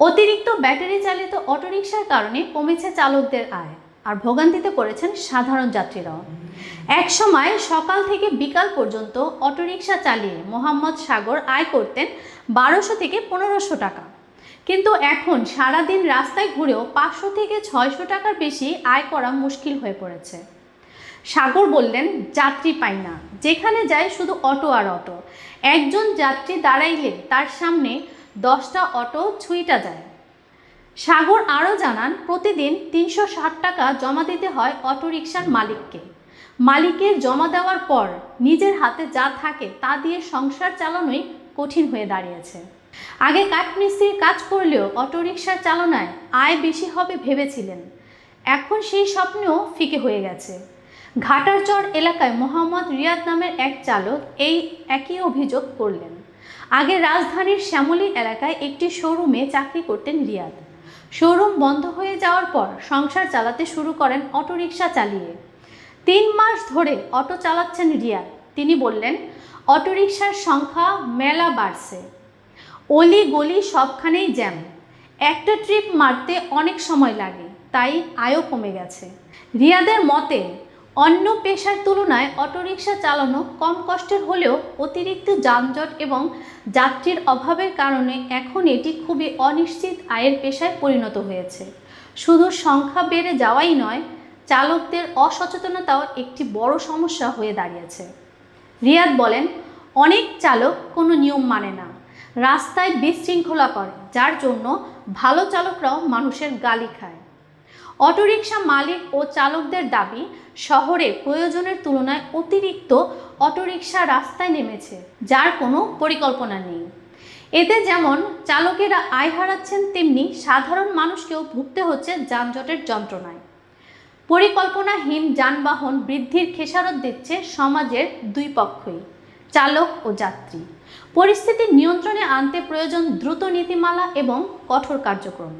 অতিরিক্ত ব্যাটারি চালিত অটোরিকশার কারণে কমেছে চালকদের আয় আর ভোগান্তিতে পড়েছেন সাধারণ যাত্রীরাও। এক সময় সকাল থেকে বিকাল পর্যন্ত অটোরিকশা চালিয়ে মোহাম্মদ সাগর আয় করতেন বারোশো থেকে পনেরোশো টাকা। কিন্তু এখন সারাদিন রাস্তায় ঘুরেও পাঁচশো থেকে ছয়শো টাকার বেশি আয় করা মুশকিল হয়ে পড়েছে। সাগর বললেন, যাত্রী পাই না। যেখানে যায় শুধু অটো আর অটো। একজন যাত্রী দাঁড়াইলে তার সামনে দশটা অটো ছুঁইটা যায়। সাগর আরও জানান, প্রতিদিন তিনশো ষাট টাকা জমা দিতে হয় অটোরিকশার মালিককে। মালিকের জমা দেওয়ার পর নিজের হাতে যা থাকে তা দিয়ে সংসার চালানোই কঠিন হয়ে দাঁড়িয়েছে। আগে কাঠমিস্ত্রির কাজ করলেও অটোরিকশার চালনায় আয় বেশি হবে ভেবেছিলেন। এখন সেই স্বপ্নও ফিকে হয়ে গেছে। ঘাটারচর এলাকায় মোহাম্মদ রিয়াদ নামের এক চালক এই একই অভিযোগ করলেন। আগে রাজধানীর শ্যামলী এলাকায় একটি শোরুমে চাকরি করতেন রিয়াদ। শোরুম বন্ধ হয়ে যাওয়ার পর সংসার চালাতে শুরু করেন অটোরিকশা চালিয়ে। তিন মাস ধরে অটো চালাচ্ছেন রিয়াদ। তিনি বললেন, অটোরিকশার সংখ্যা মেলা বাড়ছে। অলি গলি সবখানেই জ্যাম। একটা ট্রিপ মারতে অনেক সময় লাগে, তাই আয়ও কমে গেছে। রিয়াদের মতে অন্য পেশার তুলনায় অটোরিকশা চালানো কম কষ্টের হলেও অতিরিক্ত যানজট এবং যাত্রীর অভাবের কারণে এখন এটি খুবই অনিশ্চিত আয়ের পেশায় পরিণত হয়েছে। শুধু সংখ্যা বেড়ে যাওয়াই নয়, চালকদের অসচেতনতাও একটি বড় সমস্যা হয়ে দাঁড়িয়েছে। রিয়াদ বলেন, অনেক চালক কোনো নিয়ম মানে না। রাস্তায় বিশৃঙ্খলা করে, যার জন্য ভালো চালকরাও মানুষের গালি খায়। অটোরিকশা মালিক ও চালকদের দাবি, শহরে প্রয়োজনের তুলনায় অতিরিক্ত অটোরিকশা রাস্তায় নেমেছে, যার কোনো পরিকল্পনা নেই। এতে যেমন চালকেরা আয় হারাচ্ছেন, তেমনি সাধারণ মানুষকেও ভুগতে হচ্ছে যানজটের যন্ত্রণায়। পরিকল্পনাহীন যানবাহন বৃদ্ধির খেসারত দিচ্ছে সমাজের দুই পক্ষই, চালক ও যাত্রী। পরিস্থিতি নিয়ন্ত্রণে আনতে প্রয়োজন দ্রুত নীতিমালা এবং কঠোর কার্যক্রম।